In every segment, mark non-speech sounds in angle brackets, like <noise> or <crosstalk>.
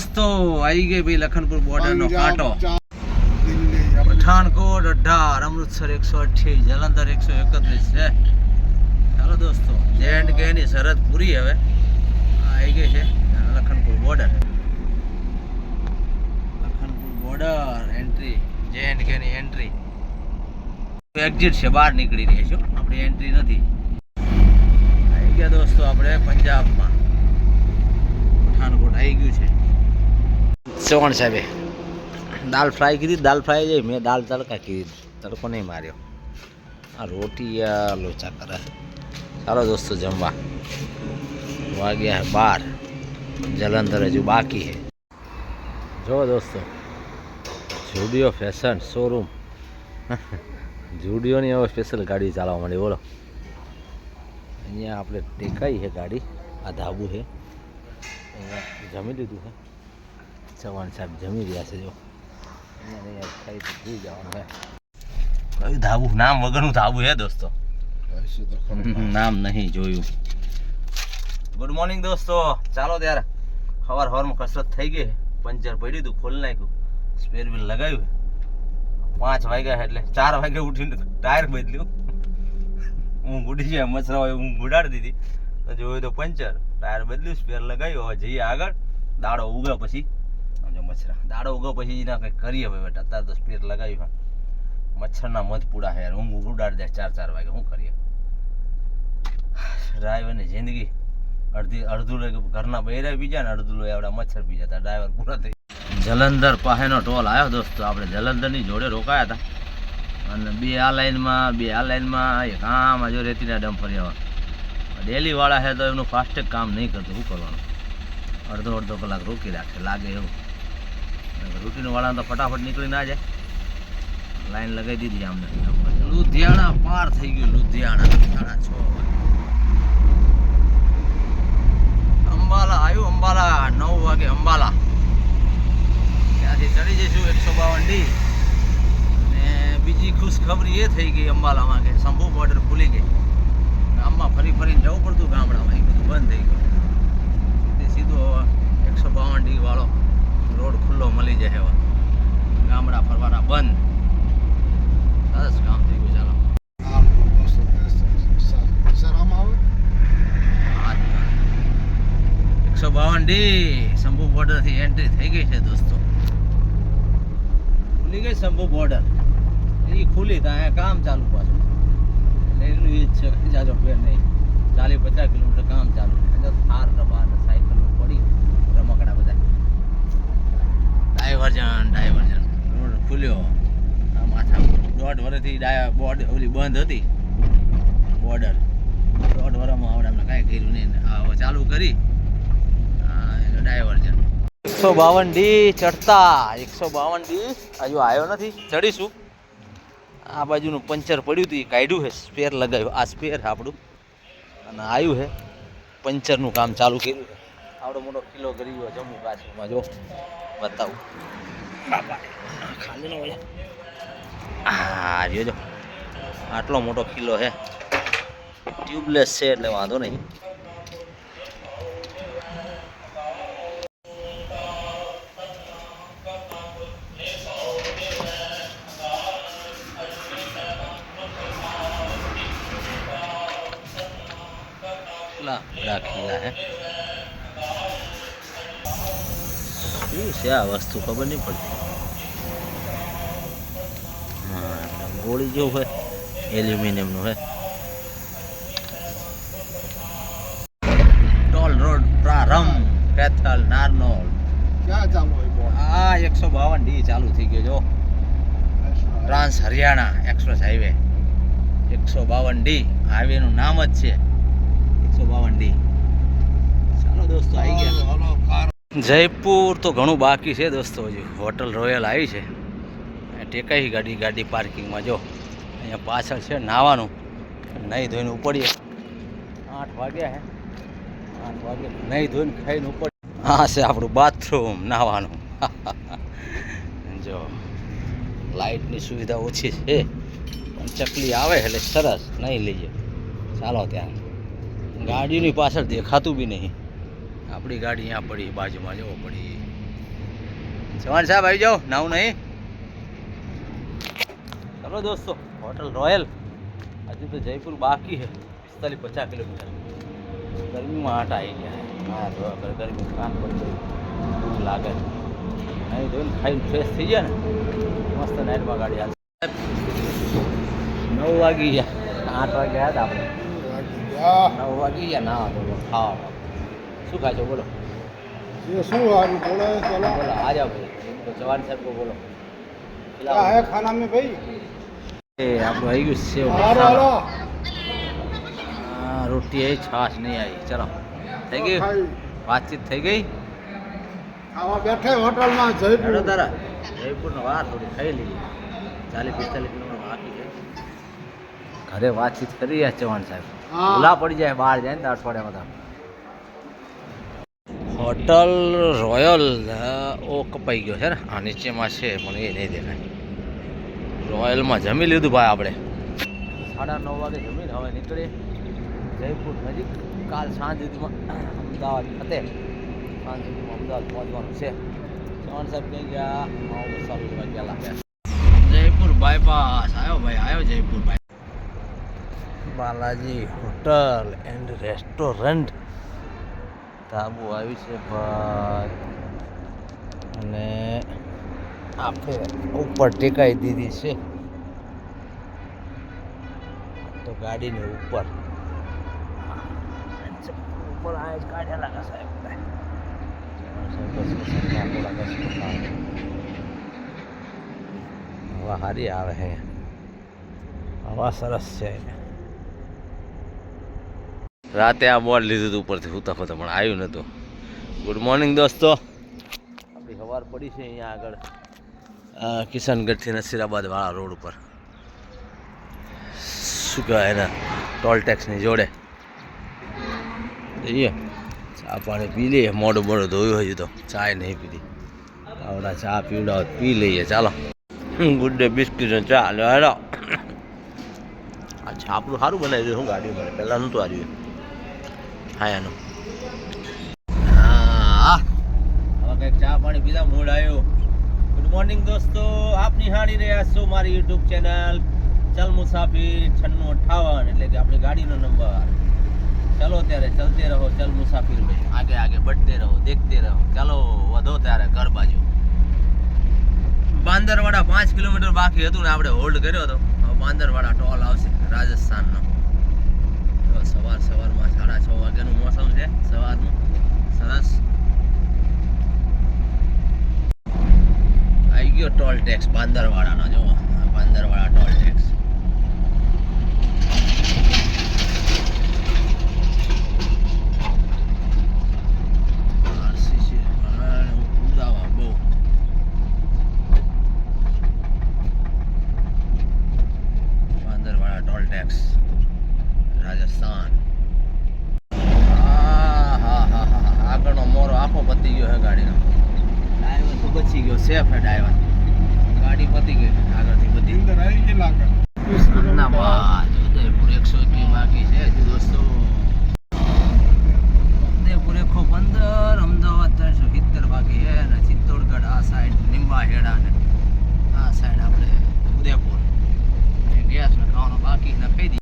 દોસ્તો આવી ગઈ ભાઈ લખનપુર બોર્ડર નો કાંટો. પઠાણકોટ અઢાર અમૃતસર એકસો અઠ્યાવીસ જલંધર એકસો એકત્રીસ છે. ચાલો દોસ્તો જે એન્ડ કે ની સરહદ પૂરી હવે. આવી ગઈ છે Lakhanpur border Lakhanpur border entry J and K ની એન્ટ્રી એક્ઝિટ છે બહાર નીકળી રહી છું આપણી એન્ટ્રી નથી. આવી ગયા દોસ્તો આપણે પંજાબમાં. પઠાણકોટ આવી ગયું છે. ચૌહાણ સાહેબે. દાલ ફ્રાય કીધી, દાલ ફ્રાય જઈ મેં દાલ તડકા કીધી, તડકો નહીં માર્યો. આ રોટી લોચા કરે. ચાલો દોસ્તો, જમવા. વાગ્યા હે બાર. જલંધર હજુ બાકી છે જો દોસ્તો, જુડિયો ફેશન શોરૂમ. જુડિયોની હવે સ્પેશિયલ ગાડી ચાલવા માંડી, બોલો. અહીંયા આપણે ટેકાઈ છે ગાડી, આ ધાબુ છે અહીંયા જમી લીધું છે ચૌહાણ સાહેબ જમી રહ્યા છે જો. ખાઈ ભૂલી જવાનું કયું ધાબુ? નામ વગરનું ધાબુ હે દોસ્તો. નામ નહીં જોયું. ગુડ મોર્નિંગ દોસ્તો. ચાલો ત્યારે. સવાર સવારમાં કસરત થઈ ગઈ. પંચર પડ્યું હતું ખોલી નાખ્યું. સ્પેર વ્હીલ લગાવ્યું. પાંચ વાગ્યા એટલે ચાર વાગે ઉઠીને ટાયર બદલ્યું. હું ઉડી જાય મસરા હોય હું ઉડાડી દીધી. તો જોયું તો પંચર. ટાયર બદલ્યું સ્પેર લગાવ્યું. હવે જઈએ આગળ. દાડો ઉગે પછી. મચ્છરા. દાડો ઉગો પછી એના કંઈક કરીએ હવે, બેટા. અત્યારે તો સ્પેર લગાવી મચ્છરના મધ પૂડા હે હું ઉડાડી દે ચાર ચાર વાગે. શું કરીએ? ડ્રાઈવરની જિંદગી. અડધી અડધું લે ઘરના બૈરા બીજા ને અડધું લઈ આવડા મચ્છર પી જતા. ડ્રાઈવર પૂરા થઈ જલંધર પાસેનો ટોલ આવ્યો દોસ્તો. આપણે જલંધરની જોડે રોકાયા હતા. અને બે આ લાઈનમાં, બે આ લાઈનમાં એક આમ જો રેતીના ડમ્પર એવા ડેલી વાળા છે તો એમનું ફાસ્ટેગ કામ નહીં કરતું. શું કરવાનું? અડધો અડધો કલાક રોકી રાખે. લાગે એવું. રૂટીન વાળા તો ફટાફટ નીકળી ના જાય. લાઈન લગાવી દીધી અમને લુધિયાણા પાર થઈ ગયું, લુધિયાણા. સાડા છ. અંબાલા આવ્યું, અંબાલા નવ વાગે, અંબાલા. ત્યાંથી ચડી જઈશું એકસો બાવન ડી. અને બીજી ખુશખબરી એ થઈ ગઈ અંબાલામાં કે શંભુ બોર્ડર ખુલી ગઈ. ગામમાં ફરી ફરીને જવું પડતું ગામડામાં એ બધું બંધ થઈ ગયું તે સીધો એકસો બાવન ડી વાળો રોડ મળી જાય ગામડા ફરવાના બંધ. સરસ કામ થઈ ગયું? એકસો બાવન ડી, શંભુ બોર્ડરથી એન્ટ્રી થઈ ગઈ છે દોસ્તો. ખુલી ગઈ શંભુ બોર્ડર એ ખુલી તો અહીંયા કામ ચાલુ પાછું. એટલે એનું એ જ છે, જાજો ફેર નહીં. ચાલીસ પચાસ કિલોમીટર કામ ચાલુ. અંદર થાર ડબ્બા ને સાયકલો પડી રમકડા બધા ડાયવર્જન ડાયવર્જન રોડ ખુલ્યો. આ માથા દોઢ વર્ષથી ડાય બોર્ડ ઓલી બંધ હતી. બોર્ડર દોઢ વર્ષમાં આવડે એમને કાંઈ કર્યું નહીં. હવે ચાલુ કરી. ડાયવર્જન એકસો બાવન ડી ચડતા. એકસો બાવન ડી હજુ આવ્યો નથી. ચડીશું. આ બાજુનું પંચર પડ્યું હતું એ કાઢ્યું છે. સ્પેર લગાવ્યું. આ સ્પેર આપણું. અને આવ્યું છે. પંચરનું કામ ચાલુ કર્યું છે. આવડો મોટો કિલો કરી ગયો જમ્મુ કાશ્મીરમાં જો, બતાવું. હા જોજો આટલો મોટો કિલ્લો છે ટ્યુબલેસ છે એટલે વાંધો નહીં. બડા કિલ્લા હે. છે આ વસ્તુ? ખબર નહીં પડતી. હા ગોળી જેવું હોય. એલ્યુમિનિયમનું હે ટોલ રોડ પ્રારંભ. કેથલ નારનોલ. ક્યાં ચાલુ હોય આ એકસો બાવન ડી ચાલુ થઈ ગયો જો. Trans Haryana express highway. એકસો બાવન ડી. હાઈવેનું નામ જ છે. એકસો બાવન ડી. ચાલો દોસ્તો આવી ગયા. જયપુર તો ઘણું બાકી છે દોસ્તો, હજુ હોટલ રોયલ આવી છે. ટેકાઈ ગાડી ગાડી પાર્કિંગમાં જો. અહીંયા પાછળ છે નાવાનું. નહીં ધોઈને ઉપડીએ. આઠ વાગ્યા હે. આઠ વાગ્યા. નહીં ધોઈને ખાઈને ઉપડીએ. આ છે આપણું બાથરૂમ, નાવાનું. <laughs> જો, લાઇટની સુવિધા ઓછી છે. પણ ચકલી આવે એટલે સરસ. નહીં લઈએ. ચાલો ત્યાં. ગાડીની પાછળ દેખાતું બી નહીં. આપણી ગાડી અહીંયા પડી બાજુમાં જવો પડી. જવાન સાહેબ આવી જાઓ નાવું નહીં. ચલો દોસ્તો હોટલ રોયલ. આજે તો જયપુર બાકી છે પિસ્તાલીસ પચાસ કિલોમીટર. ગરમીમાં આટા આવી ગયા હા ગરમી કાન પડી ગઈ લાગે અહીં જોઈને ખાઈને ફ્રેશ થઈ ગયા ને. મસ્ત નાઇટમાં ગાડી હાલ. નવ વાગી ગયા. આઠ વાગે આવ્યા હતા આપણે. નવ વાગી ગયા. ના ખાવા. શું ખાશો બોલો ये શું હારું બોલે ચલો બોલો આ જાઓ ભાઈ તો જવાન સાહેબ કો બોલો क्या है खाना में भाई એ આપણું આવી ગયું સેવ હાલો હાલો હા, રોટી આવી છાશ નહીં આવી ચલો થઈ ગયું ખાઈ. વાતચીત થઈ ગઈ ખાવા બેઠે હોટલમાં હેડો જયપુર તારા જયપુરનો વાર થોડી ખાઈ લઈએ ચાલીસ પિસ્તાલીસ કિલોમીટર બાકી છે ઘરે વાતચીત કરી રહ્યા ચૌહાણ સાહેબ હા. ભૂલા પડી જાય બહાર જાય ને તો અઠવાડિયામાં તો હોટલ રોયલ ઓ કપાઈ ગયો છે ને. આ નીચેમાં છે પણ એ નહીં દેખાય. રોયલમાં જમી લીધું ભાઈ આપણે. સાડા નવ વાગે જમીને હવે નીકળીએ. જયપુર નજીક. કાલ સાંજ સુધીમાં અમદાવાદ ખાતે. સાંજ સુધીમાં અમદાવાદ પહોંચવાનું છે. ચૌહાણ સાહેબ ક્યાં ગયા મસાલો લેવા ગયા લાગ્યા. જયપુર બાયપાસ આવ્યો ભાઈ આવ્યો Jaipur by Balaji hotel and restaurant. ધાબુ આવી છે ભાઈ. અને આપણે ઉપર ટેકાઈ દીધી છે. તો ગાડીની ઉપર. ઉપર આ જ કાઢ્યા લાગે સાહેબ. હવા સારી આવે છે હવા સરસ છે. રાતે આ બોર્ડ લીધું હતું ઉપરથી હું ફતા, પણ આવ્યું નહોતું ગુડ મોર્નિંગ દોસ્તો. આપણી સવાર પડી છે અહીંયા આગળ કિશનગઢથી નસીરાબાદવાળા રોડ ઉપર. શું કહેવાય એના, ટોલ ટેક્સની જોડે. જઈએ. ચા પાણી પી લઈએ. મોઢું મોઢું ધોયું હજુ તો ચાય નહીં પીધી. આવડા ચા પીવડાવ, પી લઈએ. ચાલો. ગુડ ડે બિસ્કીટ ચા. હેડો. આ છાપરું સારું બનાવી શું ગાડી મળે પહેલાં નહોતું આવ્યું. છાયાનું હવે ચા પાણી પીધા મૂડ આવ્યો. ગુડ મોર્નિંગ દોસ્તો આપ નિહાળી રહ્યા છો મારી યુટ્યુબ ચેનલ ચલ મુસાફિર છન્નું અઠાવન એટલે કે આપણી ગાડીનો નંબર. ચલો ત્યારે ચલતે રહો ચલ મુસાફિર ભાઈ. આગે આગે બઢતે રહો દેખતે રહો. ચાલો વધો ત્યારે ઘર બાજુ. બાંદરવાડા પાંચ કિલોમીટર બાકી હતું ને આપણે હોલ્ડ કર્યો હતો હવે બાંદરવાડા ટોલ આવશે રાજસ્થાનનો. સવાર સવાર સાડા છ વાગ્યાનું મોસમ છે સવારનું. સરસ. આવી ગયો ટોલ ટેક્સ બાંદરવાડાનો જો આ બાંદરવાડા ટોલ ટેક્સ. RCC, હા, આખો પતી ગયો છે ગાડીનો. ડ્રાઈવર તો બચી ગયો સેફ હે ડ્રાઈવર ગાડી પતી ગઈ આગળથી બધી. અંદર આવી ગઈ લાગે. અમદાવાદ ઉદયપુર એકસો એકવી બાકી છે હજુ દોસ્તો ઉદયપુર એકસો પંદર અમદાવાદ ત્રણસો સિત્તેર બાકી છે અને ચિત્તોડગઢ આ સાઈડ લીંબા હેડા ને આ સાઈડ આપણે ઉદયપુર એ ગેસ નખાવાનો બાકી નખાઈ દઈએ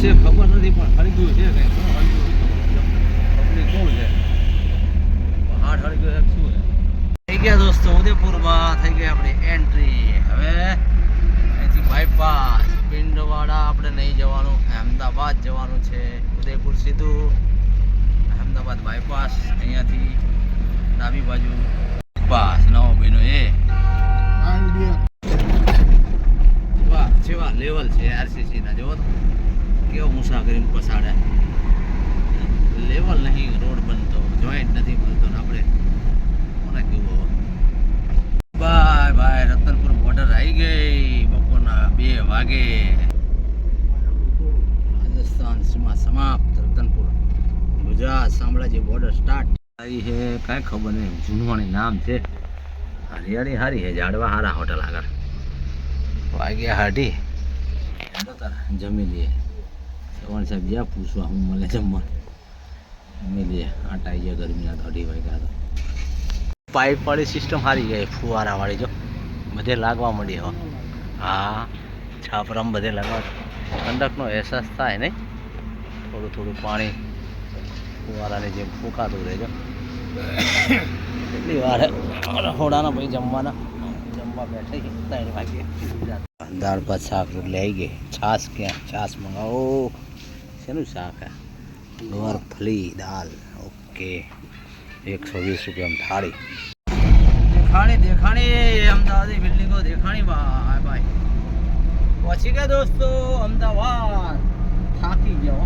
છે ખબર નથી પણ હળગ્યું છે કઈ શું હળગ્યું પબ્લિક બહુ છે હાડ હળગ્યું છે શું છે થઈ ગયા દોસ્તો ઉદયપુરમાં થઈ ગઈ આપણી એન્ટ્રી હવે અહીંથી બાયપાસ પિંડવાડા આપણે નહીં જવાનું અહેમદાબાદ જવાનું છે, ઉદયપુર સીધું અહેમદાબાદ બાયપાસ અહીંયાથી ડાબી બાજુ. પાસ નવો બહેનો એ. વાહ, જેવા લેવલ છે આરસીસી ના, જોવો કેવો મુસાફરી પસાડે લેવલ નહીં રોડ બનતો જોઈન્ટ નથી મળતો ને આપણે. કોને કેવું બાય બાય રતનપુર બોર્ડર આવી ગઈ, બપોરના બે વાગે. સીમા સમાપ્ત રતનપુર ગુજરાત સામ્રાજ્ય બોર્ડર સ્ટાર્ટ આવી છે. કાંઈ ખબર નહીં, જૂનવાણી નામ છે. હરિયાળી હારી છે ઝાડવા હારા હોટલ આગળ. વાગ્યા હેડો જમી લઈએ. ચૌહાણ સાહેબ જ્યાં પૂછવા, હું મળે જમવા? લઈએ. આટા આવી ગયા ગરમીના તો અઢી વાગ્યા તો. પાઇપ વાળી સિસ્ટમ સારી ગઈ. ફુવારા વાળી જો. બધે લાગવા મળી હવે હા, છાપરામ બધે લાગવા. ઠંડકનો અહેસાસ થાય નહીં. થોડું થોડું પાણી ફુવારાની જેમ ફૂંકાતું રહેજો. કેટલી વાર રહોડાના ભાઈ જમવાના. જમવા બેઠા છીએ, ત્રણ વાગે દાળ ભાત, શાક, રોટલી આવી ગઈ. છાશ ક્યાં? છાશ મંગાવો. શેનું શાક હે ગવાર ફલી દાલ ઓકે. એકસો વીસ રૂપિયામાં થાળી. દેખાણી દેખાણી અમદાવાદી બિલ્ડિંગો દેખાણી ભાઈ ભાઈ. પહોંચી ગયા દોસ્તો, અમદાવાદ થાકી ગયો.